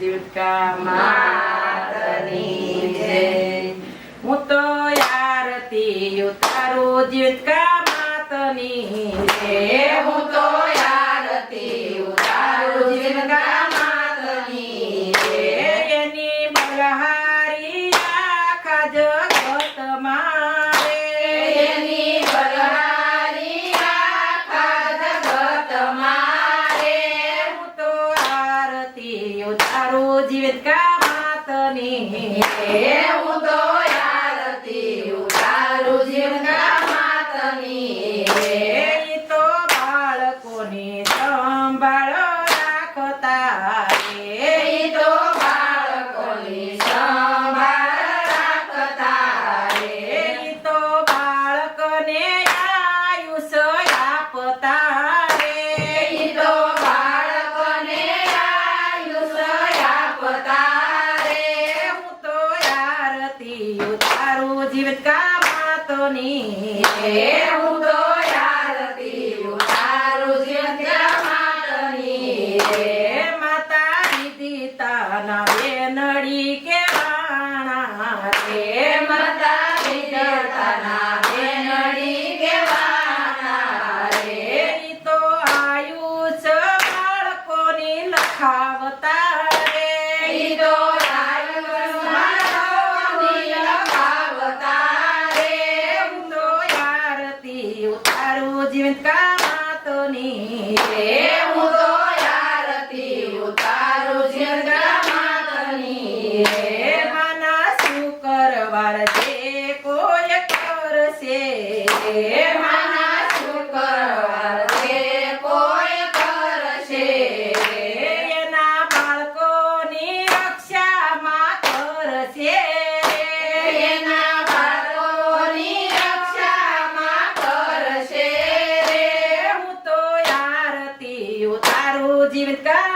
જીવકા માતની જય. હું તો આરતી ઉતારું જીવકા માતની જય. હું તો જીવિતકા માતની હું તો આરતી ઉતારું જીવિતકા માતની ನೀರೇ તારું જીવંત કામાતની હું તો આરતી હું તારું જીવંત કામાતની માના શું કરવાર છે, કોઈ કરશે जीवित का